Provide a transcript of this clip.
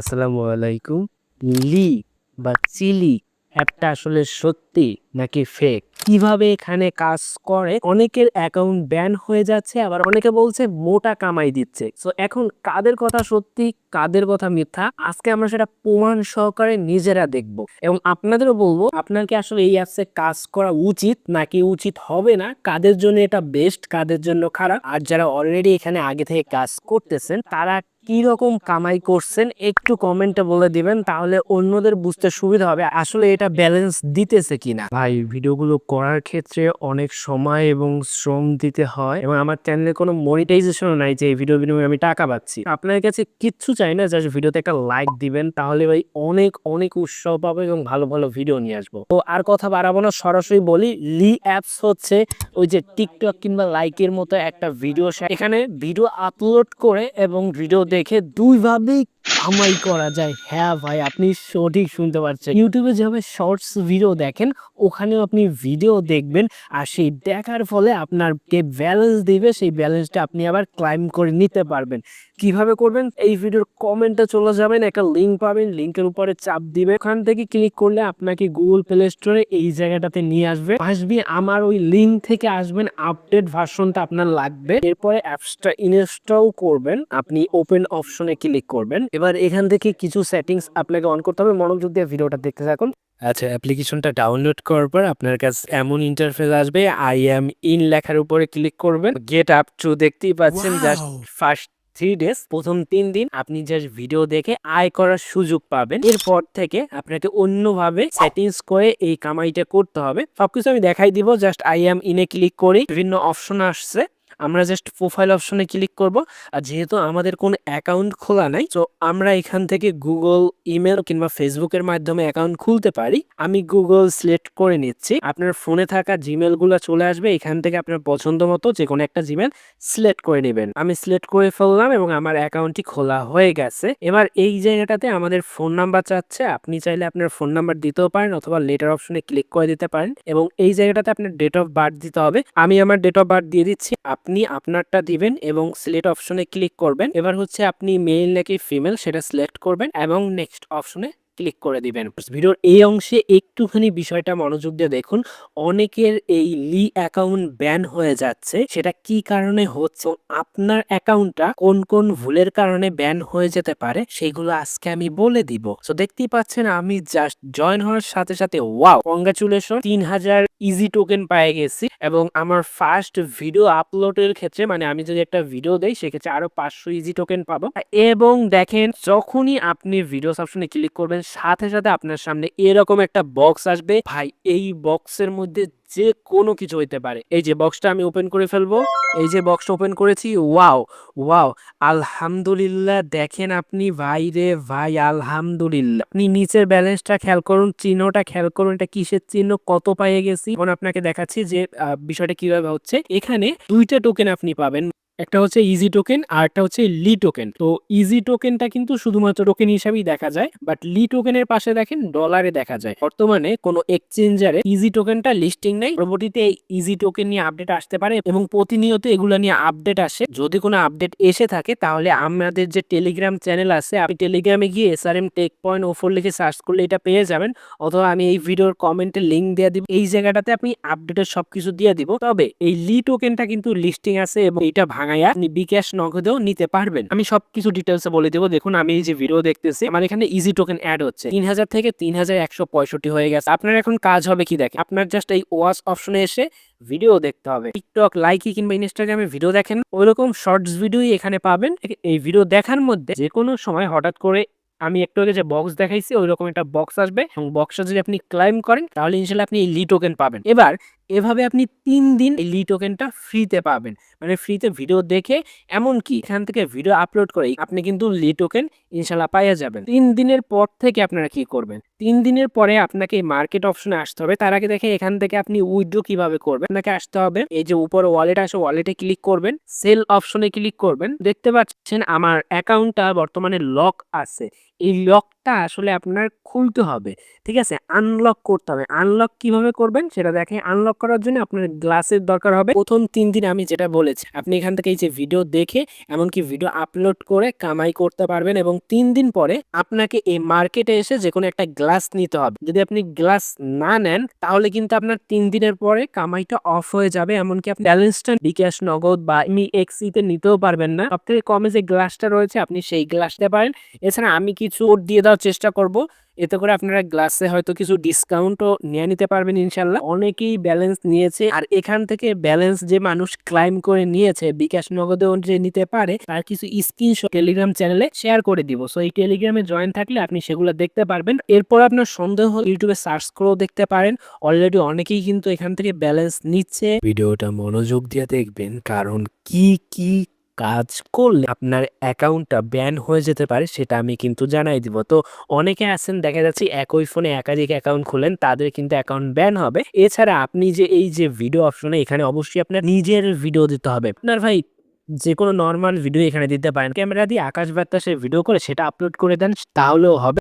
আসসালামু আলাইকুম। লি বা চিলি অ্যাপটা আসলে সত্যি নাকি ফেক কীভাবে এখানে কাজ করে? অনেকের অ্যাকাউন্ট ব্যান হয়ে যাচ্ছে, আবার অনেকে বলছে মোটা কামাই দিচ্ছে। তো এখন কাদের কথা সত্যি, কাদের কথা মিথ্যা? আজকে আমরা সেটা প্রমাণ সহকারে নিজেরা দেখব। এবং আপনাদেরও বলব, আপনার কি আসলে এই অ্যাপসে কাজ করা উচিত, নাকি উচিত হবে না? কাদের জন্য এটা বেস্ট কাদের জন্য খারাপ? আর যারা অলরেডি এখানে আগে থেকে কাজ করতেছেন, তারা কি রকম কামাই করছেন, একটু কমেন্টে বলে দিবেন, তাহলে অন্যদের বুঝতে সুবিধা হবে, আসলে এটা ব্যালেন্স দিতেছে কিনা। ভাই, ভিডিওগুলো করার ক্ষেত্রে অনেক সময় এবং শ্রম দিতে হয়, এবং আমার চ্যানেলে কোনো মনিটাইজেশনও নাই যে এই ভিডিও বিনিময়ে আমি টাকা পাচ্ছি। আপনার কাছে কিচ্ছু চাই না জাস্ট ভিডিওতে একটা লাইক দিবেন, তাহলে ভাই অনেক অনেক উৎসাহ পাবো এবং ভালো ভালো ভিডিও নিয়ে আসব। তো আর কথা বাড়াবো না, সরাসরি বলি লি অ্যাপস হচ্ছে ওই যে টিকটক কিংবা লাইকের মতো একটা ভিডিও এখানে ভিডিও আপলোড করে এবং ভিডিও দেখে দুইভাবেই কামাই করা যায়। হ্যাঁ ভাই, আপনি সঠিক শুনতে পারছেন। ইউটিউবে যেভাবে শর্টস ভিডিও দেখেন, ওখানেও আপনি ভিডিও দেখবেন। আর সেই দেখার ফলে আপনারকে ব্যালেন্স দিবে, সেই ব্যালেন্সটা আপনি আবার ক্লাইম করে নিতে পারবেন। কীভাবে করবেন? এই ভিডিওর কমেন্টে চলে যাবেন, একটা লিঙ্ক পাবেন। লিঙ্কের উপরে চাপ দিবে ওখান থেকে ক্লিক করলে আপনাকে গুগল প্লে স্টোরে এই জায়গাটাতে নিয়ে আসবে। আসবে আমার ওই লিঙ্ক থেকে আসবেন আপডেট ভার্সনটা আপনার লাগবে। এরপরে অ্যাপসটা ইনস্টল করবেন। আপনি ওপেন অপশনে ক্লিক করবেন। এবার এখান থেকে কিছু সেটিংস আপনাকে অন করতে হবে। মনোযোগ দিয়ে ভিডিওটা দেখতে থাকুন। আচ্ছা অ্যাপ্লিকেশনটা ডাউনলোড করার পর আপনার কাছে এমন ইন্টারফেস আসবে। আই অ্যাম ইন লেখার উপরে ক্লিক করবেন। গেট আপ টু দেখতেই পাচ্ছেন জাস্ট ফার্স্ট থ্রি ডেজ প্রথম তিন দিন আপনি জাস্ট ভিডিও দেখে আয় করার সুযোগ পাবেন। এরপর থেকে আপনাকে অন্যভাবে সেটিংস করে এই কামাইটা করতে হবে। সবকিছু আমি দেখাই দিব। জাস্ট আই অ্যাম ইনে ক্লিক করি বিভিন্ন অপশন আসছে। আমরা জাস্ট প্রোফাইল অপশনে ক্লিক করব। আর যেহেতু আমাদের কোনো অ্যাকাউন্ট খোলা নাই তো আমরা এখান থেকে গুগল ইমেল কিংবা ফেসবুকের মাধ্যমে অ্যাকাউন্ট খুলতে পারি। আমি গুগল সিলেক্ট করে নিচ্ছি। আপনার ফোনে থাকা জিমেলগুলো চলে আসবে। এখান থেকে আপনার পছন্দ মতো যে কোনো একটা জিমেল সিলেক্ট করে নেবেন। আমি সিলেক্ট করে ফেললাম এবং আমার অ্যাকাউন্টটি খোলা হয়ে গেছে। এবার এই জায়গাটাতে আমাদের ফোন নাম্বার চাচ্ছে। আপনি চাইলে আপনার ফোন নাম্বার দিতেও পারেন অথবা লেটার অপশনে ক্লিক করে দিতে পারেন। এবং এই জায়গাটাতে আপনার ডেট অফ বার্থ দিতে হবে। আমি আমার ডেট অফ বার্থ দিয়ে দিচ্ছি। আপনি আপনারটা দিবেন এবং সিলেক্ট অপশনে ক্লিক করবেন। এবার হচ্ছে আপনি মেল নাকি ফিমেল সেটা সিলেক্ট করবেন এবং নেক্সট অপশনে ক্লিক করে দিবেন। ভিডিওর এই অংশে একটুখানি বিষয়টা মনোযোগ দিয়ে দেখুন। অনেকের এই লি অ্যাকাউন্ট ব্যান হয়ে যাচ্ছে। সেটা কি কারণে হচ্ছে? আপনার অ্যাকাউন্টটা কোন কোন ভুলের কারণে ব্যান হয়ে যেতে পারে? সেগুলো আজকে আমি বলে দিব। তো দেখতেই পাচ্ছেন আমি জাস্ট জয়েন হওয়ার সাথে সাথে ওয়াও কংগ্রাচুলেশন তিন হাজার ইজি টোকেন পেয়ে গেছি এবং আমার ফার্স্ট ভিডিও আপলোডের ক্ষেত্রে মানে আমি যদি একটা ভিডিও দেই, সেক্ষেত্রে আরও পাঁচশো ইজি টোকেন পাবো। এবং দেখেন, যখনই আপনি ভিডিও অপশনে ক্লিক করবেন সাথে সাথে আপনার সামনে এরকম একটা বক্স আসবে। ভাই, এই বক্সের মধ্যে যে কোনো কিছু হইতে পারে। এই যে বক্সটা আমি ওপেন করে ফেলব। এই যে বক্সটা ওপেন করেছি ওয়াও ওয়াও আলহামদুলিল্লাহ। দেখেন আপনি, ভাই রে ভাই, আলহামদুলিল্লাহ। আপনি নিচের ব্যালেন্সটা খেয়াল করুন, চিহ্নটা খেয়াল করুন, এটা কিসের চিহ্ন, কত পাইয়ে গেছি? এখন আপনাকে দেখাচ্ছি যে বিষয়টা কীভাবে হচ্ছে। এখানে দুইটা টোকেন আপনি পাবেন। একটা হচ্ছে ইজি টোকেন আর একটা হচ্ছে লি টোকেন তো ইজি টোকেনটা কিন্তু শুধুমাত্র টোকেন হিসাবেই দেখা যায় বাট লি টোকেনের পাশে দেখেন ডলারে দেখা যায়। বর্তমানে কোনো এক্সচেঞ্জারে ইজি টোকেনটা লিস্টিং নেই, পরবর্তীতে ইজি টোকেন নিয়ে আপডেট আসতে পারে এবং প্রতিনিয়ত এগুলো নিয়ে আপডেট আসে। যদি কোনো আপডেট এসে থাকে, তাহলে আমাদের যে টেলিগ্রাম চ্যানেল আছে, আপনি টেলিগ্রামে গিয়ে S R M tech point ওফোর লিখে সার্চ করলে এটা পেয়ে যাবেন, অথবা আমি এই ভিডিওর কমেন্টে লিঙ্ক দিয়ে দিব। এই জায়গাটাতে আপনি আপডেটের সবকিছু দিয়ে দিব। তবে এই লি টোকেনটা কিন্তু লিস্টিং আছে এবং এটা ভাঙাইয়া বিকাশ নগদেও নিতে পারবেন। আমি সবকিছু ডিটেলসে বলে দেবো। দেখুন, আমি এই যে ভিডিও দেখতেছি, আমার এখানে ইজি টোকেন অ্যাড হচ্ছে। তিন হাজার থেকে তিন হাজার একশো পঁয়ষট্টি হয়ে গেছে। আপনার এখন কাজ হবে কি দেখেন? আপনার জাস্ট এই ওয়াচ অপশনে এসে ভিডিও দেখতে হবে। টিকটক লাইকি কিংবা ইনস্টাগ্রামে ভিডিও দেখেন। ওইরকম শর্টস ভিডিওই এখানে পাবেন। এই ভিডিও দেখার মধ্যে যে কোনো সময় হঠাৎ করে আমি একটু আগে যে বক্স দেখাইছি ওই রকম একটা বক্স আসবে। এবং বক্সটা যদি আপনি ক্লাইম করেন, তাহলে ইনশাল্লাহ আপনি এই লি টোকেন পাবেন। এবার এভাবে আপনি তিন দিন এই লি টোকেনটা ফ্রিতে পাবেন। মানে ফ্রিতে ভিডিও দেখে, এমনকি এখান থেকে ভিডিও আপলোড করেই আপনি কিন্তু লি টোকেন ইনশাল্লাহ পাইয়া যাবেন। তিন দিনের পর থেকে আপনারা কি করবেন? তিন দিনের পরে আপনাকে মার্কেট অপশনে আসতে হবে। তার আগে দেখে এখান থেকে আপনি উইথড্র কীভাবে করবেন? আপনাকে আসতে হবে। এই যে উপরে ওয়ালেট আসে ওয়ালেটে ক্লিক করবেন। সেল অপশনে ক্লিক করবেন। দেখতে পাচ্ছেন আমার অ্যাকাউন্টটা বর্তমানে লক আছে। এই লকটা আসলে আপনার খুলতে হবে, ঠিক আছে? আনলক করতে হবে। আনলক কীভাবে করবেন? সেটা দেখেন আনলক করার জন্য আপনার গ্লাসের দরকার হবে। প্রথম তিন দিন আমি যেটা বলেছি, আপনি এখান থেকে এই যে ভিডিও দেখে, এমনকি ভিডিও আপলোড করে কামাই করতে পারবেন এবং তিন দিন পরে আপনাকে এই মার্কেটে এসে যে কোনো একটা গ্লাস নিতে হবে। যদি আপনি গ্লাস না নেন, তাহলে কিন্তু আপনার তিন দিনের পরে কামাইটা অফ হয়ে যাবে। এমনকি আপনি ব্যালেন্সটা বিকাশ নগদ বা এমনি এক্সিতে নিতেও পারবেন না। সব থেকে কমে যে গ্লাসটা রয়েছে, আপনি সেই গ্লাসটা পারেন। এছাড়া আমি কিছু দিয়ে দেওয়ার চেষ্টা করব। এতে করে আপনারা গ্লাসে হয়তো কিছু ডিসকাউন্টও নিয়ে নিতে পারবেন ইনশাল্লাহ। অনেকেই ব্যালেন্স নিয়েছে আর এখান থেকে ব্যালেন্স যে মানুষ ক্লাইম করে নিয়েছে, বিকাশ নগদেও যে নিতে পারে, তার কিছু স্ক্রিনশট টেলিগ্রাম চ্যানেলে শেয়ার করে দিব। সো এই টেলিগ্রামে জয়েন থাকলে আপনি সেগুলো দেখতে পারবেন। এরপর আপনার সন্দেহ ইউটিউবে সার্চ করেও দেখতে পারেন। অলরেডি অনেকেই কিন্তু এখান থেকে ব্যালেন্স নিচ্ছে। ভিডিওটা মনোযোগ দিয়ে দেখবেন কারণ কি কি কাজ করলে আপনার অ্যাকাউন্টটা ব্যান হয়ে যেতে পারে, সেটা আমি কিন্তু জানাই দিব। তো অনেকে আছেন, দেখা যাচ্ছে একই ফোনে একাধিক অ্যাকাউন্ট খুলেন তাদের কিন্তু অ্যাকাউন্ট ব্যান হবে। এছাড়া আপনি যে এই যে ভিডিও অপশনে, এখানে অবশ্যই আপনার নিজের ভিডিও দিতে হবে। আপনার ভাই যে কোনো নর্মাল ভিডিও এখানে দিতে পারেন। ক্যামেরা দিয়ে আকাশ বার্তা সে ভিডিও করে সেটা আপলোড করে দেন, তাহলেও হবে।